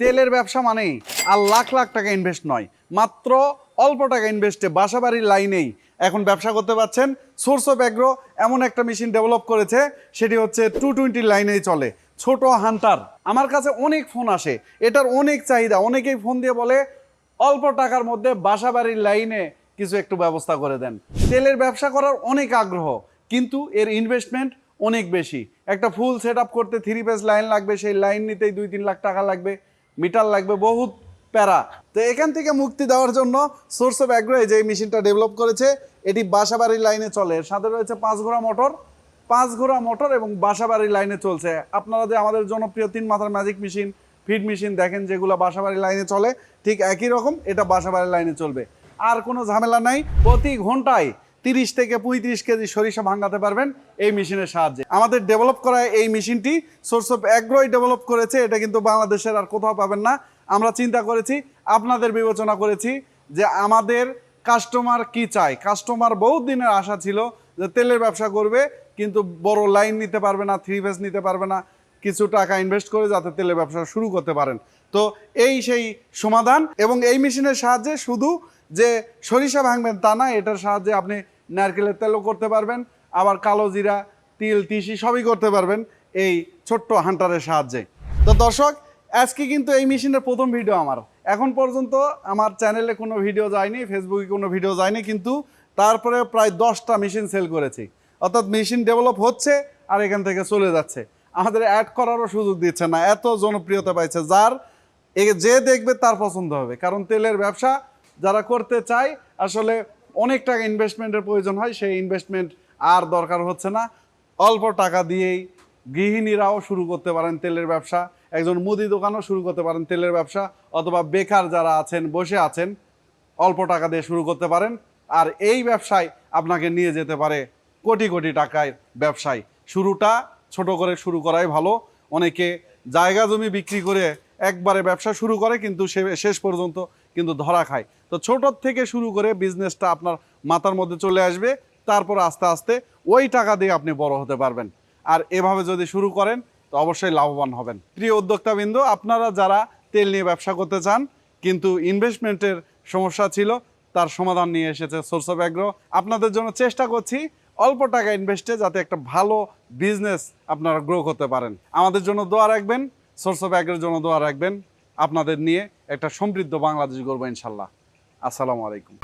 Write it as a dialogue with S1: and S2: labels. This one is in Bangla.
S1: তেলের ব্যবসা মানেই আর লাখ লাখ টাকা ইনভেস্ট নয়। মাত্র অল্প টাকা ইনভেস্টে বাসাবাড়ির লাইনেই এখন ব্যবসা করতে পারছেন সোর্স অফ অ্যাগ্রো এমন একটা মেশিন ডেভেলপ করেছে, সেটি হচ্ছে টু টোয়েন্টি লাইনেই চলে, ছোট হান্টার আমার কাছে অনেক ফোন আসে, এটার অনেক চাহিদা, অনেকেই ফোন দিয়ে বলে, অল্প টাকার মধ্যে বাসাবাড়ির লাইনে কিছু একটু ব্যবস্থা করে দেন। তেলের ব্যবসা করার অনেক আগ্রহ, কিন্তু এর ইনভেস্টমেন্ট অনেক বেশি। একটা ফুল সেট করতে থ্রি পেজ লাইন লাগবে, সেই লাইন নিতেই দুই তিন লাখ টাকা লাগবে। মিটার লাগবে বহুত প্যারা। তো এখান থেকে মুক্তি দেওয়ার জন্য সোর্স অফ অ্যাগ্রো যে মেশিনটা ডেভেলপ করেছে, এটি বাসাবাড়ির লাইনে চলে। এর সাথে রয়েছে পাঁচ ঘোড়া মোটর পাঁচ ঘোড়া মোটর এবং বাসাবাড়ির লাইনে চলছে। আপনারা যে আমাদের জনপ্রিয় তিন মাথার ম্যাজিক মেশিন ফিড মেশিন দেখেন যেগুলো বাসাবাড়ির লাইনে চলে, ঠিক একই রকম এটা বাসাবাড়ির লাইনে চলবে। আর কোনো ঝামেলা নাই। প্রতি ঘন্টায় তিরিশ থেকে পঁয়ত্রিশ কেজি সরিষা ভাঙাতে পারবেন এই মেশিনের সাহায্যে। আমাদের ডেভেলপ করা এই মেশিনটি সোর্স অফ অ্যাগ্রোই ডেভেলপ করেছে, এটা কিন্তু বাংলাদেশের আর কোথাও পাবেন না। আমরা চিন্তা করেছি, আপনাদের বিবেচনা করেছি যে আমাদের কাস্টমার কি চায়। কাস্টমার বহুত দিনের আশা ছিল যে তেলের ব্যবসা করবে, কিন্তু বড় লাইন নিতে পারবে না থ্রি ফেস নিতে পারবে না। কিছু টাকা ইনভেস্ট করে যাতে তেলের ব্যবসা শুরু করতে পারেন। তো এই সেই সমাধান এবং এই মেশিনের সাহায্যে শুধু যে সরিষা ভাঙবেন তা না, এটার সাহায্যে আপনি নারকেলের তেলও করতে পারবেন, আবার কালো জিরা, তিল, তিসি সবই করতে পারবেন এই ছোট্ট হান্টারের সাহায্যে। তো দর্শক, আজকে কিন্তু এই মেশিনের প্রথম ভিডিও আমার। এখন পর্যন্ত আমার চ্যানেলে কোনো ভিডিও যায়নি ফেসবুকে কোনো ভিডিও যায়নি, কিন্তু তারপরে প্রায় দশটা মেশিন সেল করেছি। অর্থাৎ মেশিন ডেভেলপ হচ্ছে আর এখান থেকে চলে যাচ্ছে। আমাদের অ্যাড করারও সুযোগ দিচ্ছে না, এত জনপ্রিয়তা পাইছে, যার যে দেখবে তার পছন্দ হবে। কারণ তেলের ব্যবসা যারা করতে চায়, আসলে অনেক টাকা ইনভেস্টমেন্টের প্রয়োজন হয়, সেই ইনভেস্টমেন্ট আর দরকার হচ্ছে না। অল্প টাকা দিয়েই গৃহিণীরাও শুরু করতে পারেন তেলের ব্যবসা, একজন মুদি দোকানও শুরু করতে পারেন তেলের ব্যবসা, অথবা বেকার যারা আছেন, বসে আছেন, অল্প টাকা দিয়ে শুরু করতে পারেন। আর এই ব্যবসায় আপনাকে নিয়ে যেতে পারে কোটি কোটি টাকায় ব্যবসায়। শুরুটা ছোট করে শুরু করাই ভালো। অনেকে জায়গা জমি বিক্রি করে একবারে ব্যবসা শুরু করে কিন্তু সে শেষ পর্যন্ত কিন্তু ধরা খায়। তো ছোটোর থেকে শুরু করে বিজনেসটা আপনার মাথার মধ্যে চলে আসবে, তারপর আস্তে আস্তে ওই টাকা দিয়ে আপনি বড় হতে পারবেন। আর এভাবে যদি শুরু করেন, তো অবশ্যই লাভবান হবেন। প্রিয় উদ্যোক্তাবৃন্দ, আপনারা যারা তেল নিয়ে ব্যবসা করতে চান, কিন্তু ইনভেস্টমেন্টের সমস্যা ছিল, তার সমাধান নিয়ে এসেছে সোর্স অফ অ্যাগ্রো আপনাদের জন্য চেষ্টা করছি অল্প টাকা ইনভেস্টে যাতে একটা ভালো বিজনেস আপনারা গ্রো করতে পারেন। আমাদের জন্য দোয়া রাখবেন সোর্স অফ অ্যাগের জন্য দোয়া রাখবেন। আপনাদের নিয়ে একটা সমৃদ্ধ বাংলাদেশ গড়বো ইনশাল্লাহ। আসসালামু আলাইকুম।